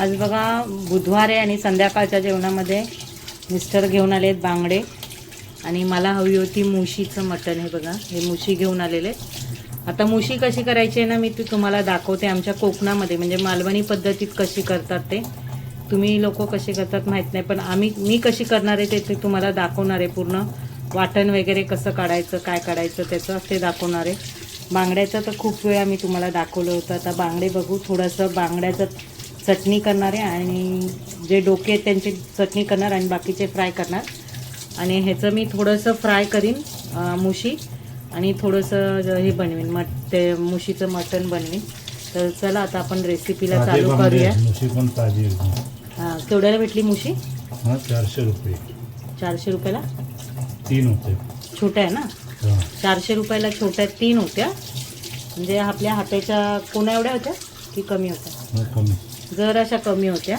आज बघा बुधवार आहे आणि संध्याकाळच्या जेवणामध्ये मिस्टर घेऊन आले आहेत बांगडे. आणि मला हवी होती मुशीचं मटण हे बघा हे मुशी घेऊन आलेले. आता मुशी कशी करायची आहे ना मी ती तुम्हाला दाखवते आमच्या कोकणामध्ये. म्हणजे मालवणी पद्धतीत कशी करतात ते. तुम्ही लोक कसे करतात माहीत नाही पण आम्ही मी कशी करणार आहे ते ते तुम्हाला दाखवणार आहे पूर्ण. वाटण वगैरे कसं काढायचं काय काढायचं त्याचं ते दाखवणार आहे. बांगड्याचं तर खूप वेळा मी तुम्हाला दाखवलं होतं. आता बांगडे बघू थोडंसं बांगड्याचं चटणी करणार आहे आणि जे डोके आहेत त्यांची चटणी करणार आणि बाकीचे फ्राय करणार. आणि ह्याचं मी थोडंसं फ्राय करीन मुशी. आणि थोडंसं ज- हे बनवीन मट ते मुशीचं मटण बनवीन. तर चला आता आपण रेसिपीला चालू करूया. हां केवढ्याला भेटली मुशी? हा चारशे रुपये. चारशे रुपयाला? तीन होते. छोट्या आहे ना. चारशे रुपयाला छोट्या तीन होत्या. म्हणजे आपल्या हाताच्या कोणा एवढ्या होत्या की कमी होत्या? कमी. जर अशा कमी होत्या.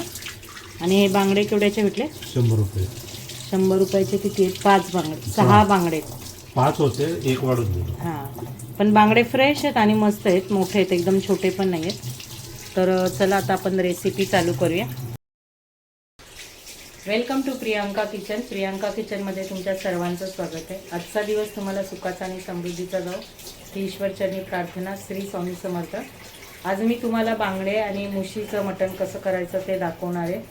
आणि हे बांगडे केवढ्याचे भेटले? शंभर रुपये. शंभर रुपयाचे किती? आहेत पाच बांगडे. सहा बांगडे. आहेत. पाच होते एक गेलो. हां. पण बांगडे फ्रेश आहेत आणि मस्त आहेत. मोठे आहेत एकदम छोटे पण नाही आहेत. तर अ, चला आता आपण रेसिपी चालू करूया. Welcome to Priyanka kitchen Priyanka किचनमध्ये तुमच्या सर्वांचं स्वागत आहे. आजचा दिवस तुम्हाला सुखाचा आणि समृद्धीचा जाऊ ही ईश्वरचरणी प्रार्थना श्री स्वामी समर्थ. आज मी तुम्हाला बांगडे आणि मुशीचं मटण कसं करायचं ते दाखवणार आहे.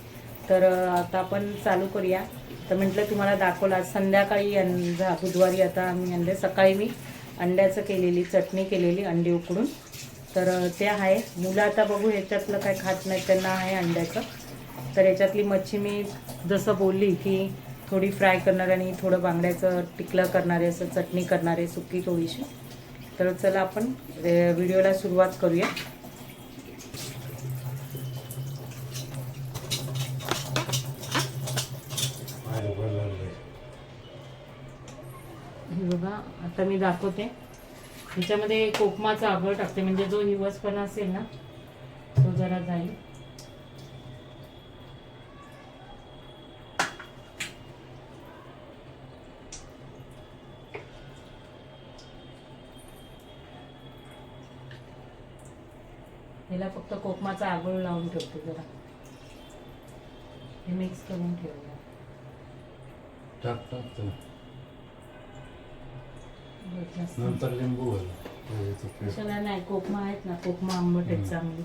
तर आता आपण चालू करूया. तर म्हटलं तुम्हाला दाखवलं आज संध्याकाळी अन- बुधवारी आता आम्ही आणले सकाळी मी अंड्याचं केलेली चटणी केलेली अंडी उकडून. तर ते आहे. मुलं आता बघू ह्याच्यातलं काय खात नाही त्यांना आहे अंड्याचं. तर याच्यातली मच्छी मी जसं बोलली की थोडी फ्राय करणार आणि थोडं बांगड्याचं टिकलं करणारे असं चटणी करणारे सुकी थोडीशी. तर चला आपण व्हिडिओला सुरुवात करूया. बघा आता मी दाखवते. ह्याच्यामध्ये कोकमाचा आगळ टाकते म्हणजे जो हिवसपणा असेल ना तो जरा जाईल. ह्याला फक्त कोकमाचा आगळ लावून ठेवते जरा. हे मिक्स करून ठेवूया. नंतर लिंबू घाल. नाही कोकमा आहेत ना कोकमा आंबट आहेत. चांगली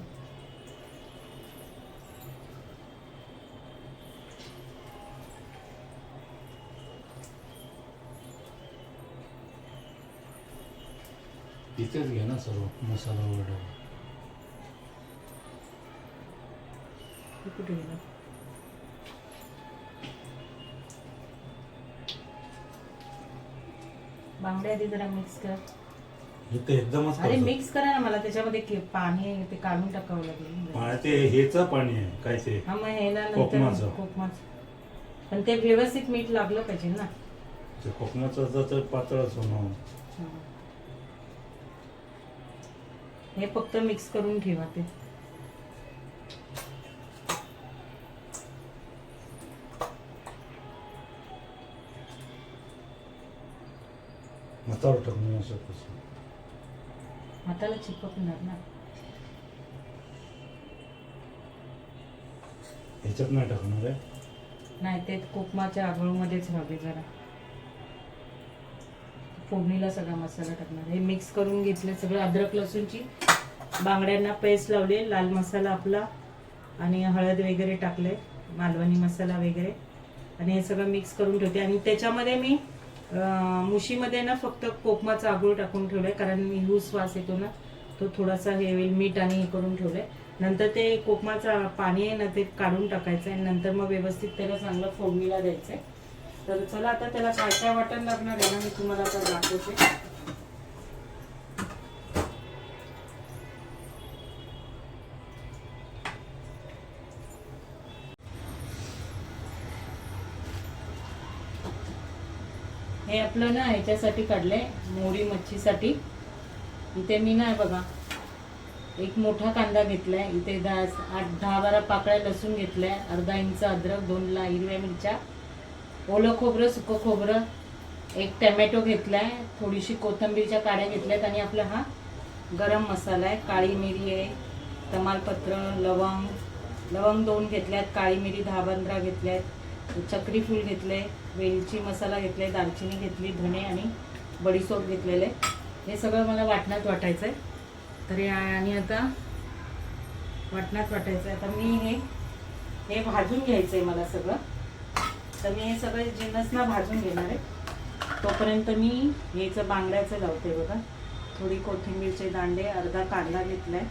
इथेच घे ना सर्व मसाला वगैरे कुठे गेलं बांगड्या आधी जरा मिक्स कर. एकदमच अरे करतो. मिक्स करा ना मला त्याच्यामध्ये के- पाणी आहे ते काढून टाकावं लागेल. पाणी ते हेच पाणी आहे काय ते? हा मग हे ना नंतर कोकमाचं. कोकमाचं. पण ते व्यवस्थित मीठ लागलं पाहिजे ना. ते कोकणाचं जर तर पातळच होणार हा. हे फक्त मिक्स करून ठेवा ते. मतावर टाकून असं कसं हाताला चिपकणार ना ह्याच्यात नाही टाकणार आहे नाही ते कोकमाच्या आगळूमध्येच हवे जरा फोडणीला सगळा मसाला टाकणार हे मिक्स करून घेतले सगळं अद्रक लसूणची. बांगड्यांना पेस्ट लावली. लाल मसाला आपला. आणि हळद वगैरे टाकले मालवणी मसाला वगैरे. आणि हे सगळं मिक्स करून ठेवते. आणि त्याच्यामध्ये मी मुशीमध्ये ना फक्त कोकमाचा आगूळ टाकून ठेवलाय कारण यूज वास येतो ना तो थोडासा हे होईल मीठ आणि हे करून ठेवलंय. नंतर ते कोकमाचा पाणी आहे ना ते काढून टाकायचं आहे नंतर मग व्यवस्थित त्याला चांगलं फोडणीला द्यायचं आहे तर चला आता त्याला काय काय वाटण लागणार आहे ना मी तुम्हाला आता दाखवते. हे आपलं ना ह्याच्यासाठी काढलंय मोरी मच्छीसाठी. इथे मी ना बघा एक मोठा कांदा घेतलाय. इथे दहा आठ दहा बारा पाकळ्या लसूण घेतलाय. अर्धा इंच अद्रक दोन ला हिरव्या मिरच्या. ओलं खोबरं सुकं खोबरं. एक टॅमॅटो घेतलाय. थोडीशी कोथिंबीरच्या काड्या घेतल्यात आणि आपला हा गरम मसाला आहे. काळी मिरी आहे तमालपत्र लवंग. लवंग दोन घेतल्यात काळी मिरी दहा पंधरा घेतल्यात. चक्री फूल घेतले वेलची मसाला घेतले दालचिनी घेतली धणे आणि बडीसोप घेतलेले. हे सगळं मला वाटणात वाटायचं आहे तर आणि आता वाटणात वाटायचं आहे आता मी हे हे भाजून घ्यायचं आहे मला सगळं. तर मी हे सगळे जिन्नसला भाजून घेणार आहे. तोपर्यंत मी हेचं बांगड्याचं लावते बघा. थोडी कोथिंबीरचे दांडे अर्धा कांदा घेतलाय.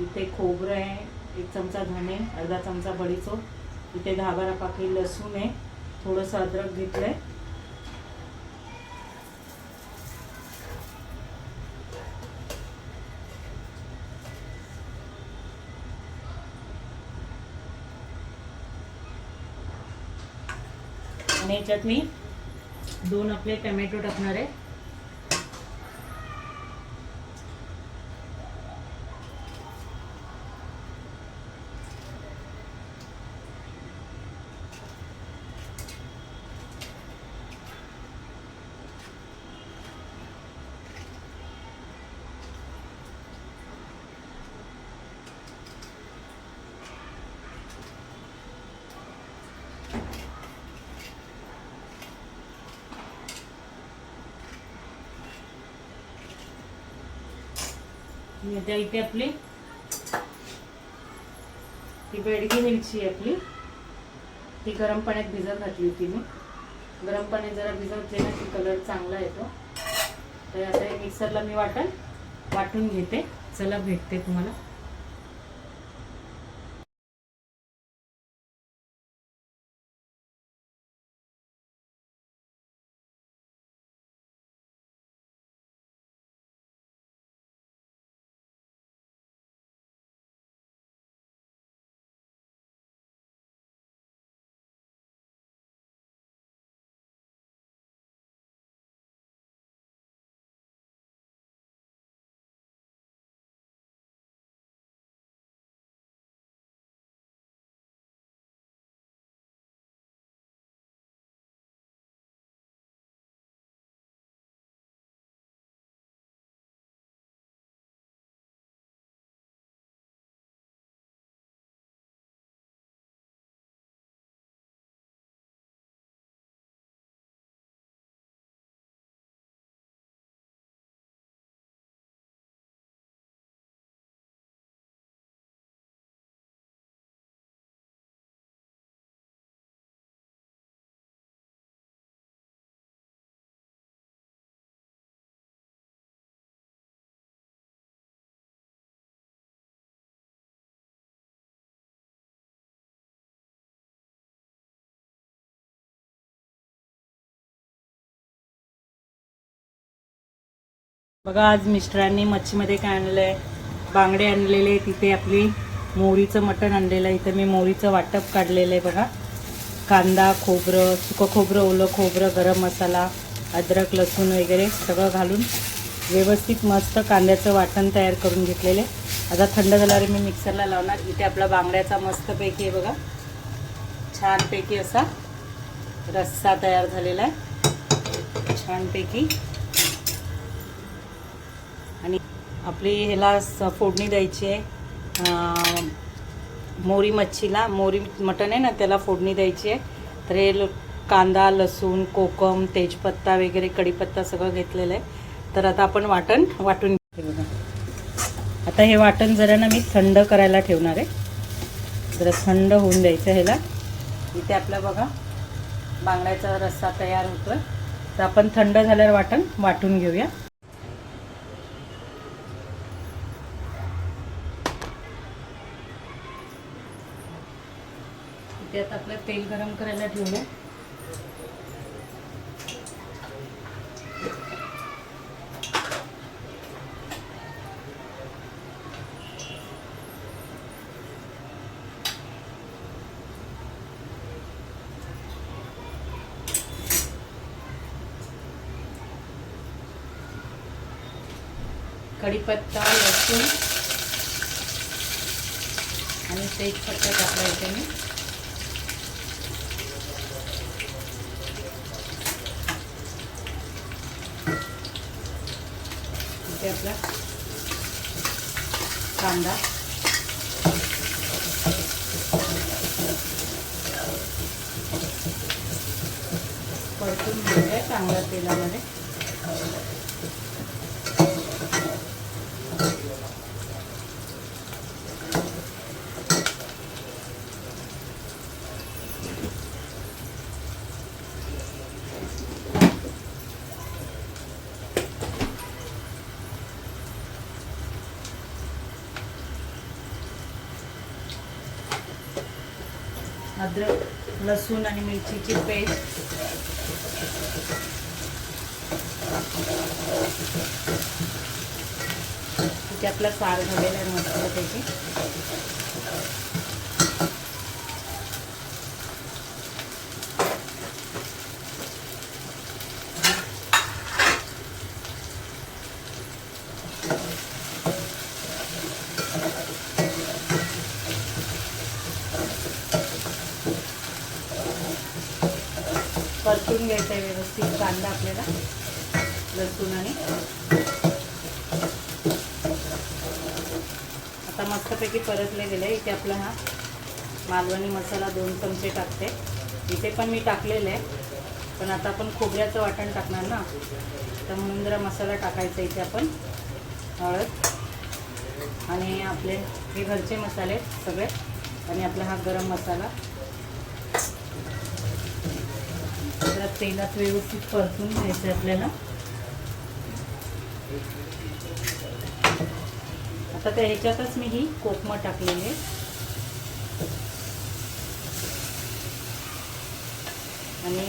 इथे खोबरं आहे एक चमचा धणे अर्धा चमचा बडीचोप इथे दहा बारा पाकळी लसूण आहे. थोडंसं अद्रक घेतलंय. आणि याच्यात मी दोन आपले टमॅटो टाकणार आहे. आता इथे आपली ती बेडगी मिरची आहे आपली. ती गरम पाण्यात भिजत घातली होती मी. गरम पाण्यात जरा भिजवते ना की कलर चांगला येतो. तर आता मिक्सरला मी वाटण वाटून घेते. चला भेटते तुम्हाला. बघा आज मिस्टरांनी मच्छीमध्ये काय आणलं आहे बांगडे आणलेले तिथे आपली. मोहरीचं मटण आणलेलं आहे. इथं मी मोहरीचं वाटप काढलेलं आहे बघा. कांदा खोबरं सुकं खोबरं ओलं खोबरं गरम मसाला अद्रक लसूण वगैरे सगळं घालून व्यवस्थित मस्त कांद्याचं वाटण तयार करून घेतलेले आता थंड झाल्यावर मी मिक्सरला लावणार. इथे आपला बांगड्याचा मस्तपैकी आहे बघा. छानपैकी असा रस्सा तयार झालेला आहे. छानपैकी आणि आपली ह्याला स- फोडणी द्यायची आहे. मोरी मच्छीला मोरी मटण आहे ना त्याला फोडणी द्यायची आहे. तर हे ल- कांदा लसूण कोकम तेजपत्ता वगैरे कढीपत्ता सगळं घेतलेलं आहे. तर आता आपण वाटण वाटून घेते बघा. आता हे वाटण जरा ना मी थंड करायला ठेवणार आहे. जरा थंड होऊन द्यायचं ह्याला. इथे आपला बघा बांगड्याचा रस्सा तयार होतोय. तर आपण थंड झाल्यावर वाटण वाटून घेऊया. ते आता आपलं तेल गरम करायला ठेवलं कढीपत्ता लसूण आणि तेजपत्ता टाकला इथे मी आपला कांदा परतून घेऊया चांगल्या तेलामध्ये अद्रक लसूण आणि मिरचीची पेस्ट. तिथे आपला सार झालेला आहे मस्त त्याची परतून घ्यायचा आहे व्यवस्थित कांदा आपल्याला लसूण आणि. आता मस्तपैकी परतले गेले इथे आपला हा मालवणी मसाला दोन चमचे टाकते. इथे पण मी टाकलेलं आहे पण आता आपण खोबऱ्याचं वाटण टाकणार ना. तर म्हणून जरा मसाला टाकायचा इथे आपण हळद. आणि आपले हे घरचे मसाले सगळे आणि आपला हा गरम मसाला जरा तेलात व्यवस्थित परतून घ्यायचं आपल्याला. आता त्या ह्याच्यातच मी ही कोकम टाकलेली आहे. आणि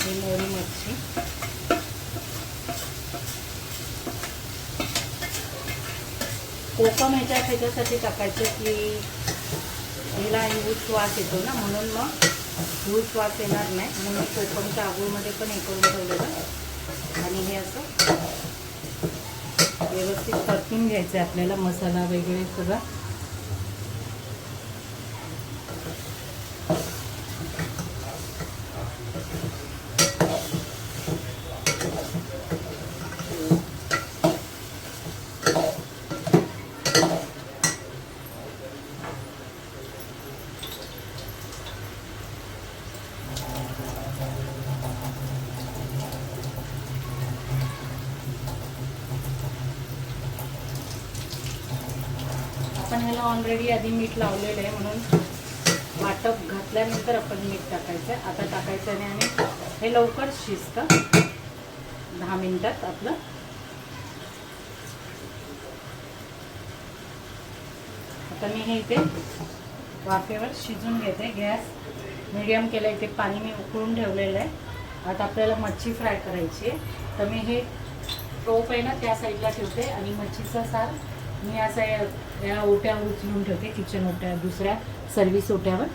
ही मोरी मच्छी कोकम ह्याच्यात ह्याच्यासाठी टाकायचं की हिला यूज वास येतो ना म्हणून मग यूज वास येणार नाही म्हणून कोकमच्या आगूळमध्ये पण हे करून ठेवलेलं. आणि हे असं व्यवस्थित परतून घ्यायचं आहे आपल्याला मसाला वगैरे सगळं आपण ह्याला ऑलरेडी आधी मीठ लावलेलं आहे म्हणून वाटप घातल्यानंतर आपण मीठ टाकायचं आहे. आता टाकायचं नाही आणि हे लवकर शिजतं. दहा मिनटात आपलं आता मी हे इथे वाफेवर शिजून घेते. गॅस मिडियम केला इथे पाणी मी उकळून ठेवलेलं आहे. आता आपल्याला मच्छी फ्राय करायची आहे. तर मी हे टोप आहे ना त्या साईडला ठेवते आणि मच्छीचा सार मी असा या ओट्या उचलून ठेवते किचन ओट्या दुसऱ्या सर्व्हिस ओट्यावर.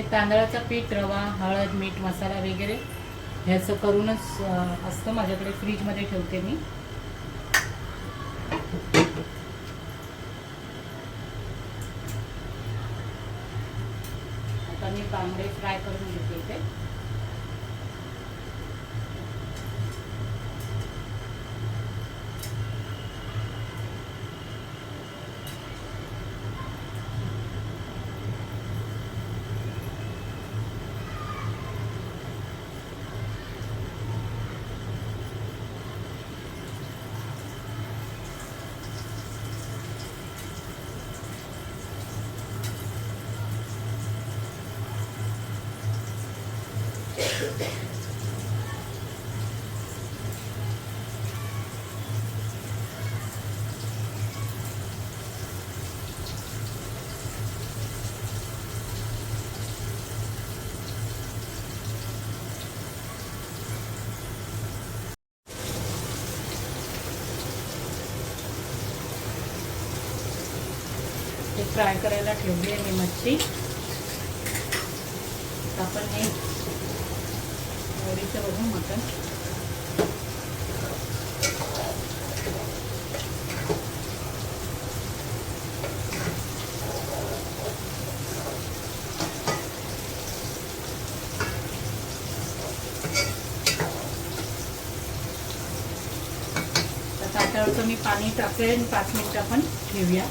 हे तांदळाचं पीठ रवा हळद मीठ मसाला वगैरे ह्याचं करूनच असतं. माझ्याकडे फ्रीजमध्ये ठेवते मी. आता मी बांगडे फ्राय करून घेते इथे. फ्राय करायला ठेवली आहे मी मच्छी. आपण हे आवडीचं बघा मटण मी पाणी टाकेन पाच मिनिट आपण ठेवूया.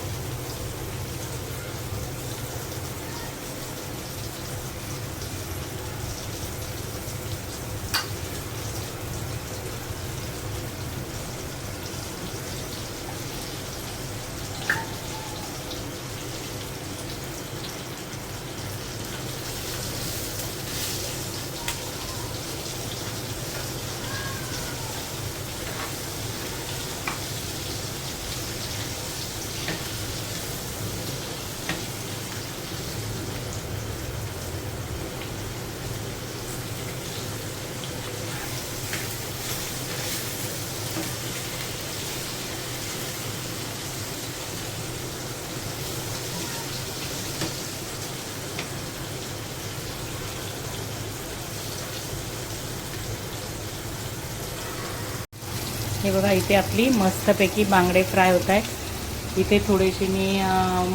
हे बघा इथे आपली मस्तपैकी बांगडे फ्राय होत आहे इथे थोडीशी मी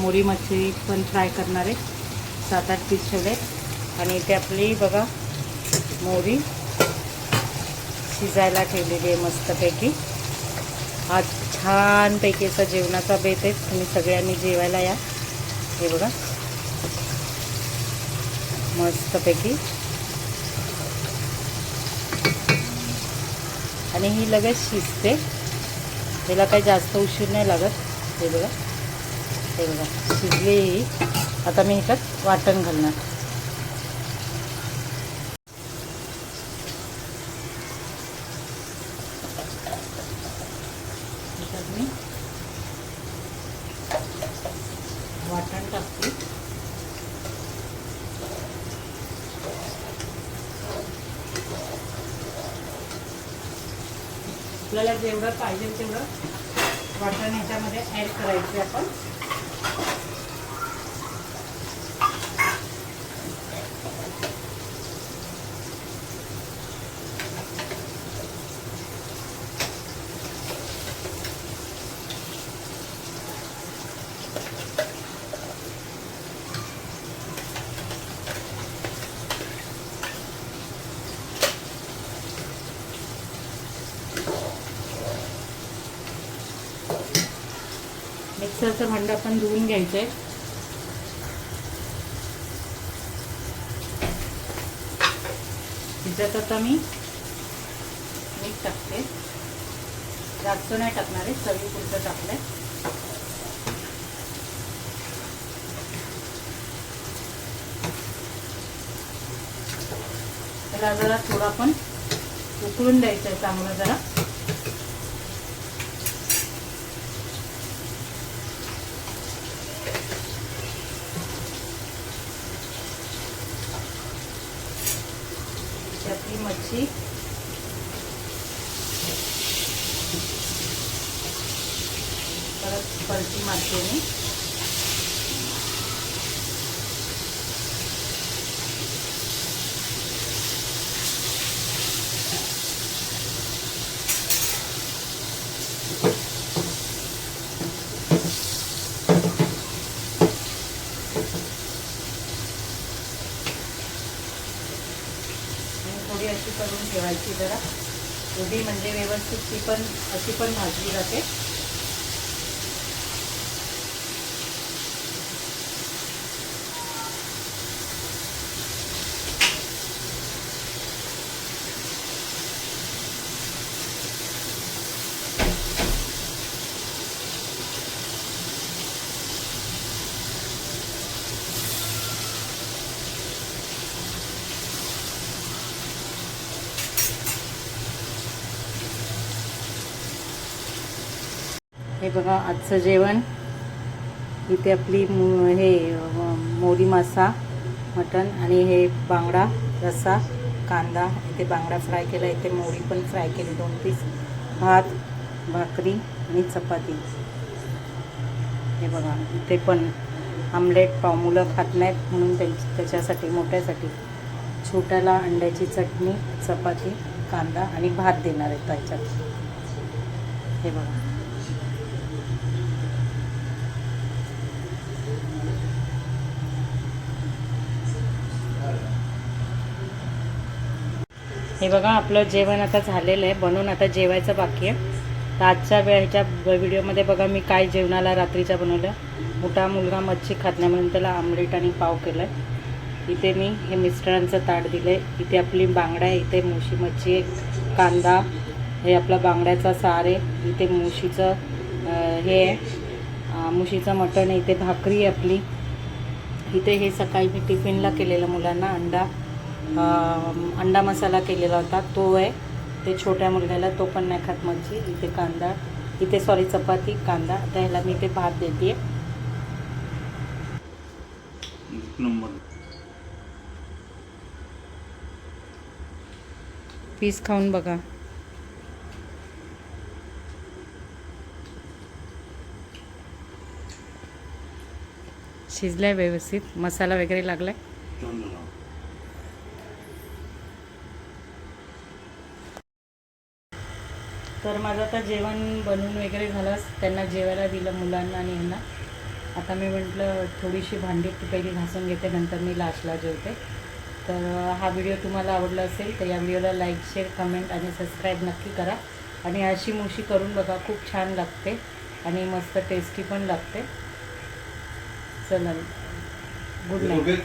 मोरी मच्छी पण फ्राय करणार आहे. सात आठ पीस ठेवले आणि इथे आपली बघा मोरी शिजायला ठेवलेली आहे मस्तपैकी. आज छानपैकी असा जेवणाचा बेत आहे. तुम्ही सगळ्यांनी जेवायला या. हे बघा. मस्तपैकी. आणि ही लगेच शिजते. त्याला काही जास्त उशीर नाही लागत. हे बघा. हे बघा. शिजली ही. आता मी ह्याच्यात वाटण घालणार ह्याच्यात मी वाटण टाकते आपल्याला जेवढं पाहिजे तेवढं वाटण ह्याच्यामध्ये ॲड करायचे आपण मिक्सरचं भांडं आपण धुवून घ्यायचं आहे त्याच्यात आता मी मीठ टाकते. जास्त नाही टाकणार आहे चवीपुरतं टाकलंय. त्याला जरा थोडं आपण उकळून द्यायचं आहे चांगलं जरा त्यातली मच्छी परत पलटी मारते मी आणि थोडी अशी करून ठेवायची जरा. थोडी म्हणजे व्यवस्थित ती पण अशी पण भाजली जाते. बघा आजचं जेवण. इथे आपली हे मोरी मासा मटण आणि हे बांगडा रस्सा कांदा इथे बांगडा फ्राय केला इथे मोरी पण फ्राय केली दोन पीस. भात भाकरी आणि चपाती. हे बघा इथे पण आमलेट पाव मुलं खात नाहीत म्हणून त्यांची त्याच्यासाठी मोठ्यासाठी. छोट्याला अंड्याची चटणी चपाती कांदा आणि भात देणार आहेत त्याच्यात हे बघा. हे बघा आपलं जेवण आता झालेलं आहे. बनवून आता जेवायचं बाकी आहे. तर आजच्या वेळेच्या व्हिडिओमध्ये बघा मी काय जेवणाला रात्रीच्या बनवलं. मोठा मुलगा मच्छी खात नाही म्हणून त्याला आमलेट आणि पाव केलं आहे इथे मी हे मिस्टरांचं ताट दिलं आहे इथे आपली बांगडा आहे. इथे मुशी मच्छी आहे कांदा हे आपला बांगड्याचा सार आहे. इथे मुशीचं हे आहे. मुशीचं मटण आहे. इथे भाकरी आहे आपली. इथे हे सकाळी मी टिफिनला केलेलं मुलांना अंडा. अंडा मसाला केलेला होता. तो आहे. ते छोट्या मुलग्याला तो पण नाही खात मच्छी. इथे कांदा. इथे सॉरी चपाती कांदा. आता ह्याला मी इथे भात देते. पीस खाऊन बघा. शिजलाय व्यवस्थित. मसाला वगैरे लागलाय चांगलं लाव. तर माझं आता जेवण बनवून वगैरे झालं त्यांना जेवायला दिलं मुलांना आणि यांना. आता मी म्हटलं थोडीशी भांडी पहिली घासून घेते नंतर मी लास्टला जेवते. तर हा व्हिडिओ तुम्हाला आवडला असेल तर या व्हिडिओला लाईक शेअर कमेंट आणि सबस्क्राईब नक्की करा. आणि अशी मुशी करून बघा खूप छान लागते आणि मस्त टेस्टी पण लागते. चला. Good night.